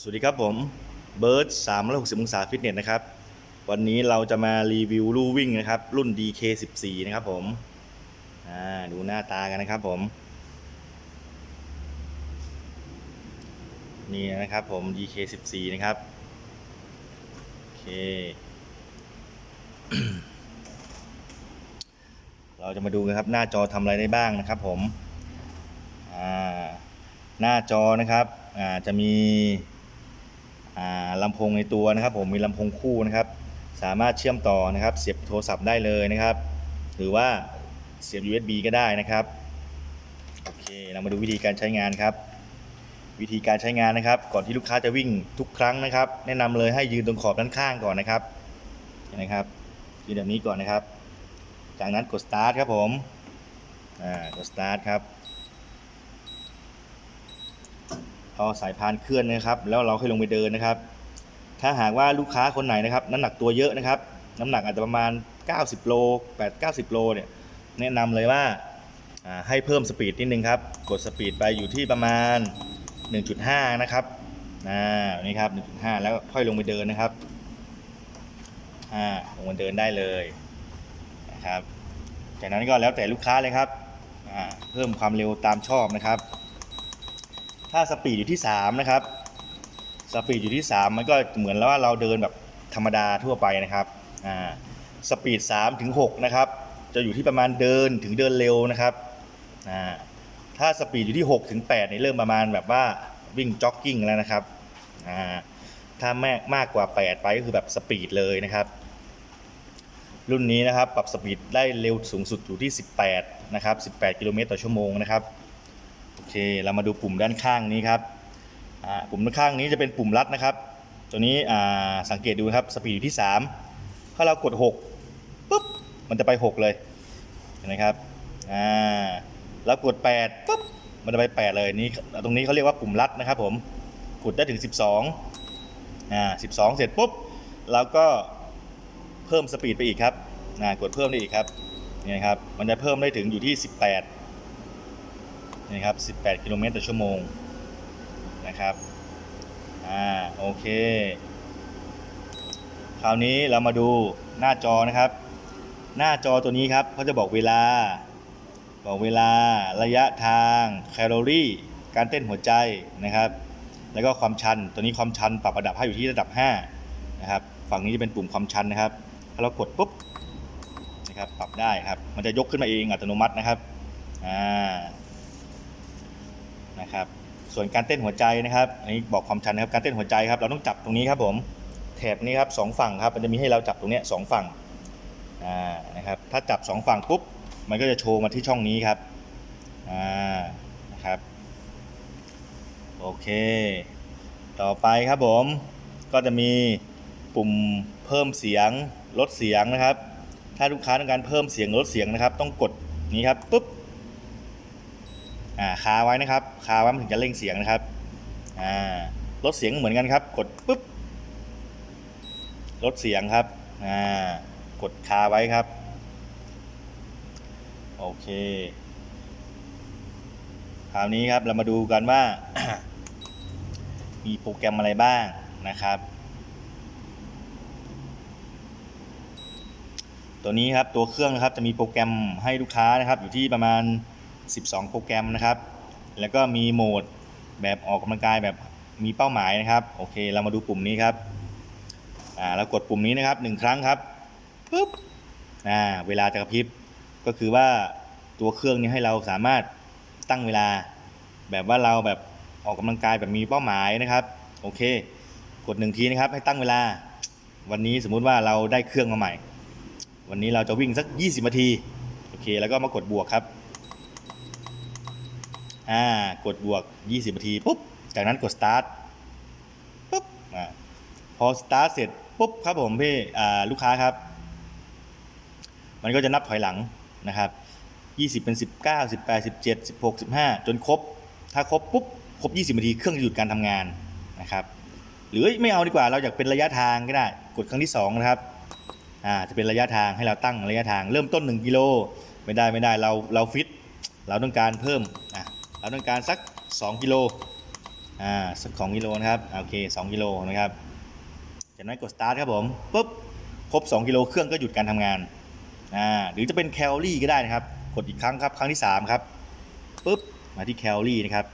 สวัสดีครับผมเบิร์ด360อยหกสิบองศาฟิตเนสนะครับ วันนี้เราจะมารีวิวลู่วิ่งนะครับ รุ่น DK14 นะครับผมดูหน้าตากันนะครับผม นี่นะครับผม DK14 นะครับ โอเค เราจะมาดูกันครับ หน้าจอทำอะไรได้บ้างนะครับผม หน้าจอนะครับจะมี ลำโพงในตัวนะครับ ผมมีลำโพงคู่นะครับ สามารถเชื่อมต่อนะครับ เสียบโทรศัพท์ได้เลยนะครับ หรือว่าเสียบ USB ก็ได้นะครับโอเคเรามาดูวิธีการใช้งานครับ วิธีการใช้งานนะครับ ก่อนที่ลูกค้าจะวิ่งทุกครั้งนะครับ แนะนำเลยให้ยืนตรงขอบด้านข้างก่อนนะครับนะครับยืนแบบนี้ก่อนนะครับ จากนั้นกด start ครับผมอ่ากด start ครับ เอาสายพานเคลื่อนนะครับแล้วเราค่อยลงไปเดินนะครับ ถ้าหากว่าลูกค้าคนไหนนะครับน้ำหนักตัวเยอะนะครับ น้ำหนักอาจจะประมาณ 90 โล 8 90 โลเนี่ยแนะนำเลยว่าให้เพิ่มสปีดนิดนึงครับกดสปีดไปอยู่ที่ประมาณ 1.5 นะครับอ่านี่ครับ 1.5 แล้วค่อยลงไปเดินนะครับอ่าลงมาเดินได้เลยนะครับจากนั้นก็แล้วแต่ลูกค้าเลยครับเพิ่มความเร็วตามชอบนะครับ ถ้าสปีดอยู่ที่ 3 นะครับ สปีดอยู่ที่ 3 มันก็เหมือนแล้วว่าเราเดินแบบธรรมดาทั่วไปนะครับ อ่า สปีด3ถึง6นะครับ จะอยู่ที่ประมาณเดินถึงเดินเร็วนะครับ อ่า ถ้าสปีดอยู่ที่6ถึง8เนี่ยเริ่มประมาณแบบว่าวิ่งจ็อกกิ้งแล้วนะครับ อ่า ถ้ามากมากกว่า 8 ไปก็คือแบบสปีดเลยนะครับ รุ่นนี้นะครับปรับสปีดได้เร็วสูงสุดอยู่ที่ 18 นะครับ 18 กิโลเมตรต่อชั่วโมงนะครับ เค เรามาดูปุ่มด้านข้างนี้ครับปุ่มด้านข้างนี้จะเป็นปุ่มลัดนะครับ ตัวนี้สังเกตดูครับสปีดอยู่ที่ 3 ถ้าเรากด6ปุ๊บมันจะไป 6 เลยเห็นไหมครับอ่าแล้วกด8ปุ๊บมันจะไป 8 เลยนี่ตรงนี้เขาเรียกว่าปุ่มลัดนะครับผมกดได้ถึง 12อ่า12 เสร็จปุ๊บแล้วก็เพิ่มสปีดไปอีกครับกดเพิ่มได้อีกครับนี่ครับมันจะเพิ่มได้ถึงอยู่ที่ 18 นี่ครับ 18 กิโลเมตรต่อชั่วโมงนะครับ อ่า โอเค คราวนี้เรามาดูหน้าจอนะครับ หน้าจอตัวนี้ครับเขาจะบอกเวลา บอกเวลา ระยะทาง แคลอรี่ การเต้นหัวใจนะครับ แล้วก็ความชัน ตัวนี้ความชันปรับระดับให้อยู่ที่ระดับ 5 นะครับ ฝั่งนี้จะเป็นปุ่มความชันนะครับ ถ้าเรากดปุ๊บ นะครับ ปรับได้ครับ มันจะยกขึ้นมาเองอัตโนมัตินะครับ อ่า นะครับ ส่วนการเต้นหัวใจนะครับ อันนี้บอกความชันนะครับ การเต้นหัวใจครับ เราต้องจับตรงนี้ครับผม แถบนี้ครับสองฝั่งครับ มันจะมีให้เราจับตรงนี้สองฝั่งอ่านะครับ ถ้าจับสองฝั่งปุ๊บ มันก็จะโชว์มาที่ช่องนี้ครับอ่านะครับ โอเค ต่อไปครับผม ก็จะมีปุ่มเพิ่มเสียงลดเสียงนะครับ ถ้าลูกค้าต้องการเพิ่มเสียงลดเสียงนะครับ ต้องกดนี้ครับปุ๊บ อ่าคาไว้นะครับคาไว้มันถึงจะเร่งเสียงนะครับอ่าลดเสียงเหมือนกันครับ กดปุ๊บลดเสียงครับอ่ากดคาไว้ครับ โอเคคราวนี้ครับเรามาดูกันว่า มีโปรแกรมอะไรบ้างนะครับ ตัวนี้ครับตัวเครื่องนะครับจะมีโปรแกรมให้ลูกค้านะครับ อยู่ที่ประมาณ 12 โปรแกรมนะครับ แล้วก็มีโหมดแบบออกกำลังกายแบบมีเป้าหมายนะครับ โอเค เรามาดูปุ่มนี้ครับ อ่า เรากดปุ่มนี้นะครับหนึ่งครั้งครับ ปุ๊บ อ่า เวลาจะกระพริบ ก็คือว่าตัวเครื่องนี้ให้เราสามารถตั้งเวลา แบบว่าเราแบบออกกำลังกายแบบมีเป้าหมายนะครับ โอเค กดหนึ่งทีนะครับ ให้ตั้งเวลา วันนี้สมมุติว่าเราได้เครื่องมาใหม่ วันนี้เราจะวิ่งสัก 20นาที โอเค แล้วก็มากดบวกครับ อ่ากดบวก 20นาทีปุ๊บจากนั้นกด start ปุ๊บอ่าพอ start เสร็จปุ๊บครับผมพี่อ่าลูกค้าครับ มันก็จะนับถอยหลังนะครับ20 เป็น 19 18 17 16 15 จนครบ ถ้าครบปุ๊บครบ 20นาทีเครื่องจะหยุดการทำงานนะครับ หรือไม่เอาดีกว่าเราอยากเป็นระยะทางก็ได้ กดครั้งที่ 2 นะครับอ่าจะเป็นระยะทางให้เราตั้งระยะทาง เริ่มต้น 1 กิโลไม่ได้ไม่ได้เราเราฟิต เราต้องการเพิ่มอะ เราต้องการสัก 2กิโลอ่าสักสองกิโลนะครับโอเคสองกิโลนะครับจากนั้นกด start ครับผมปุ๊บครบ 2กิโลเครื่องก็หยุดการทำงานอ่าหรือจะเป็นแคลอรี่ก็ได้นะครับ กดอีกครั้งครับครั้งที่ 3 ครับปุ๊บมาที่แคลอรี่นะครับ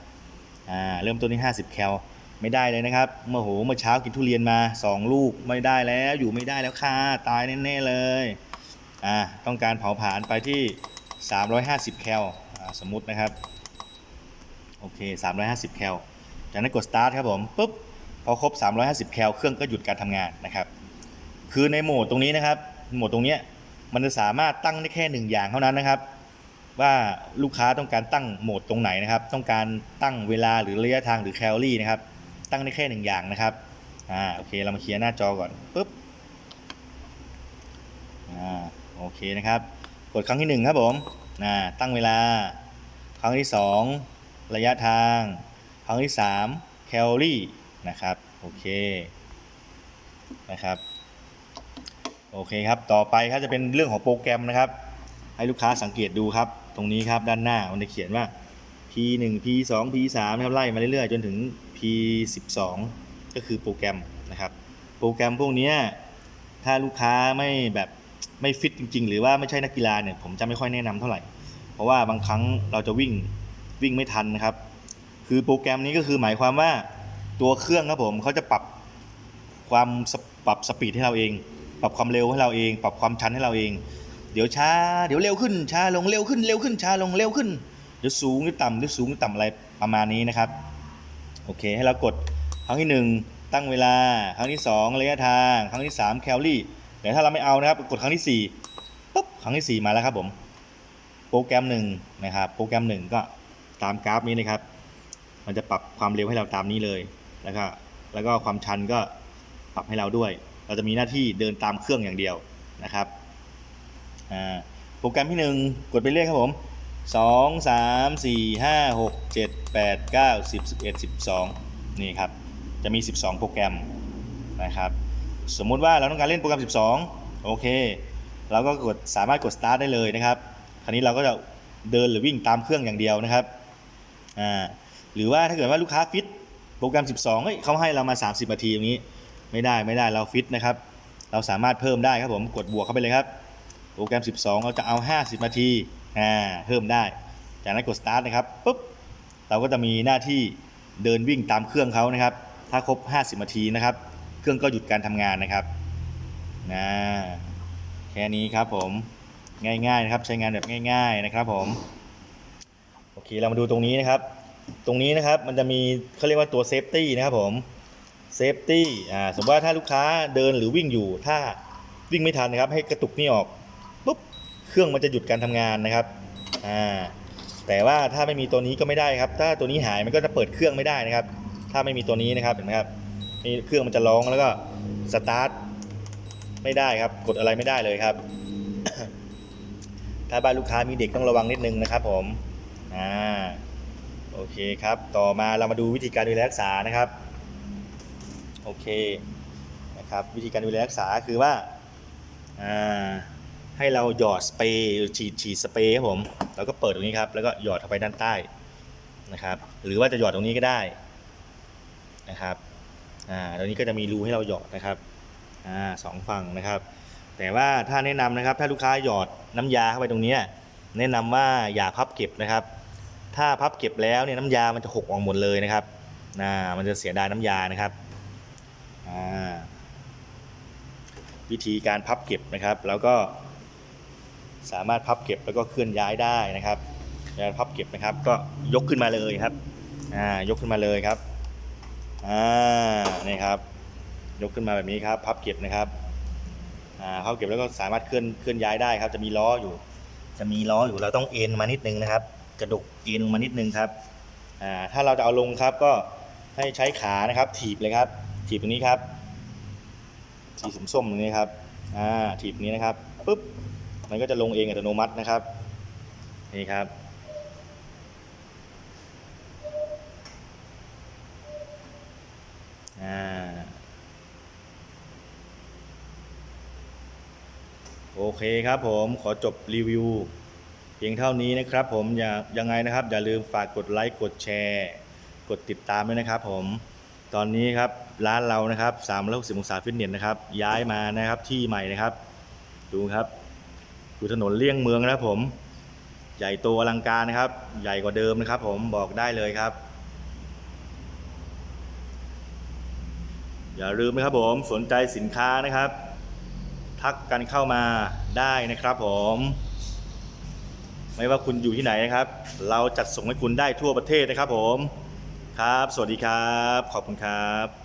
อ่าเริ่มต้นที่ 50 แคลไม่ได้เลยนะครับเมื่อโหเมื่อเช้ากินทุเรียนมา 2 ลูกไม่ได้แล้วอยู่ไม่ได้แล้วค่ะตายแน่ๆเลยอ่าต้องการเผาผลาญไปที่ 350 แคลอ่าสมมุตินะครับ โอเค 350 แคล จากนั้นกด start ครับผมปุ๊บพอครบ 350 แคลเครื่องก็หยุดการทำงานนะครับ คือในโหมดตรงนี้นะครับ โหมดตรงนี้มันจะสามารถตั้งได้แค่หนึ่งอย่างเท่านั้นนะครับ ว่าลูกค้าต้องการตั้งโหมดตรงไหนนะครับ ต้องการตั้งเวลาหรือระยะทางหรือแคลอรี่นะครับ ตั้งได้แค่หนึ่งอย่างนะครับ อ่า โอเค เรามาเคลียร์หน้าจอก่อนปุ๊บ อ่า โอเคนะครับ กดครั้งที่หนึ่งครับผม อ่า ตั้งเวลา ครั้งที่สอง ระยะทาง ครั้งที่สามแคลอรี่นะครับโอเคนะครับโอเคครับต่อไปครับจะเป็นเรื่องของโปรแกรมนะครับ ให้ลูกค้าสังเกตดูครับ ตรงนี้ครับด้านหน้ามันจะเขียนว่า P1 P2 P3 นะครับไล่มาเรื่อยๆ จนถึง P12 ก็คือโปรแกรมนะครับ โปรแกรมพวกนี้ถ้าลูกค้าไม่แบบไม่ฟิตจริง ๆ หรือว่าไม่ใช่นักกีฬาเนี่ยผมจะไม่ค่อยแนะนำเท่าไหร่ เพราะว่าบางครั้งเราจะวิ่ง วิ่งไม่ทันนะครับ คือโปรแกรมนี้ก็คือหมายความว่าตัวเครื่องครับผมเขาจะปรับความปรับสปีดให้เราเอง ปรับความเร็วให้เราเอง ปรับความชันให้เราเอง เดี๋ยวช้า เดี๋ยวเร็วขึ้น ช้าลงเร็วขึ้นเร็วขึ้นช้าลงเร็วขึ้นเดี๋ยวสูงเดี๋ยวต่ำเดี๋ยวสูงเดี๋ยวต่ำอะไรประมาณนี้นะครับ โอเคให้เรากดครั้งที่หนึ่งตั้งเวลาครั้งที่สองระยะทาง ครั้งที่สามแคลอรี่แต่ถ้าเราไม่เอานะครับ กดครั้งที่สี่ปุ๊บครั้งที่สี่มาแล้วครับผมโปรแกรมหนึ่งนะครับโปรแกรมหนึ่งก็ ตามกราฟนี้นะครับ มันจะปรับความเร็วให้เราตามนี้เลยแล้วก็แล้วก็ความชันก็ปรับให้เราด้วย เราจะมีหน้าที่เดินตามเครื่องอย่างเดียวนะครับโปรแกรมที่หนึ่งกดไปเรื่อยครับผมสองสามสี่ห้าหกเจ็ดแปดเก้าสิบสิบเอ็ดสิบสองนี่ครับ จะมี 12 โปรแกรมนะครับ สมมุติว่าเราต้องการเล่นโปรแกรม 12 โอเค เราก็กดสามารถกด start ได้เลยนะครับ คราวนี้เราก็จะเดินหรือวิ่งตามเครื่องอย่างเดียวนะครับ อ่าหรือว่าถ้าเกิดว่าลูกค้าฟิตโปรแกรม 12เฮ้ยเขาให้เรามา 30นาทีอย่างนี้ ไม่ได้ไม่ได้เราฟิตนะครับ เราสามารถเพิ่มได้ครับผมกดบวกเข้าไปเลยครับ โปรแกรม 12 เราจะเอา 50นาทีอ่าเพิ่มได้ จากนั้นกด start นะครับปุ๊บเราก็จะมีหน้าที่เดินวิ่งตามเครื่องเขานะครับ ถ้าครบ 50นาทีนะครับ เครื่องก็หยุดการทำงานนะครับนะแค่นี้ครับผมง่ายๆนะครับใช้งานแบบง่าย ๆนะครับผม เคเรามาดูตรงนี้นะครับ ตรงนี้นะครับมันจะมีเขาเรียกว่าตัวเซฟตี้นะครับผมเซฟตี้อ่าสมมติว่าถ้าลูกค้าเดินหรือวิ่งอยู่ ถ้าวิ่งไม่ทันนะครับ ให้กระตุกนี่ออกปุ๊บเครื่องมันจะหยุดการทำงานนะครับอ่าแต่ว่าถ้าไม่มีตัวนี้ก็ไม่ได้ครับ ถ้าตัวนี้หายมันก็จะเปิดเครื่องไม่ได้นะครับ ถ้าไม่มีตัวนี้นะครับเห็นไหมครับนี่เครื่องมันจะร้องแล้วก็สตาร์ทไม่ได้ครับ กดอะไรไม่ได้เลยครับ ถ้าบ้านลูกค้ามีเด็กต้องระวังนิดนึงนะครับผม อ่าโอเคครับ ต่อมาเรามาดูวิธีการดูแลรักษานะครับ โอเคนะครับ วิธีการดูแลรักษาคือว่าอ่าให้เราหยอดสเปรย์ฉีดฉีดสเปรย์ครับผมแล้วก็เปิดตรงนี้ครับ แล้วก็หยอดเข้าไปด้านใต้นะครับ หรือว่าจะหยอดตรงนี้ก็ได้นะครับอ่าตรงนี้ก็จะมีรูให้เราหยอดนะครับอ่าสองฝั่งนะครับ แต่ว่าถ้าแนะนำนะครับ ถ้าลูกค้าหยอดน้ำยาเข้าไปตรงนี้แนะนำว่าอย่าพับเก็บนะครับ ถ้าพับเก็บแล้วเนี่ยน้ำยามันจะหกออกหมดเลยนะครับนะมันจะเสียดายน้ำยานะครับวิธีการพับเก็บนะครับ แล้วก็สามารถพับเก็บแล้วก็เคลื่อนย้ายได้นะครับการพับเก็บนะครับ ก็ยกขึ้นมาเลยครับยกขึ้นมาเลยครับนี่ครับ ยกขึ้นมาแบบนี้ครับ พับเก็บนะครับพับเก็บแล้วก็สามารถเคลื่อนเคลื่อนย้ายได้ครับ จะมีล้ออยู่ จะมีล้ออยู่เราต้องเอ็นมานิดนึงนะครับ กระดกเอ็นลงมานิดนึงครับอ่าถ้าเราจะเอาลงครับก็ให้ใช้ขานะครับ ถีบเลยครับ ถีบตรงนี้ครับสีส้มๆตรงนี้ครับอ่าถีบนี้นะครับปุ๊บมันก็จะลงเองอัตโนมัตินะครับนี่ครับอ่าโอเคครับผมขอจบรีวิว เพียงเท่านี้นะครับผมอย่ายังไงนะครับ อย่าลืมฝากกดไลค์กดแชร์ กดติดตามด้วยนะครับ ผมตอนนี้ครับร้านเรานะครับ360องศาฟิตเนสนะครับ ย้ายมานะครับที่ใหม่นะครับ ดูครับอยู่ถนนเลี่ยงเมืองนะครับผม ใหญ่โตอลังการนะครับ ใหญ่กว่าเดิมนะครับ ผมบอกได้เลยครับ อย่าลืมนะครับผมสนใจสินค้านะครับ ทักกันเข้ามาได้นะครับผม ไม่ว่าคุณอยู่ที่ไหนนะครับ เราจัดส่งให้คุณได้ทั่วประเทศนะครับผม ครับ สวัสดีครับ ขอบคุณครับ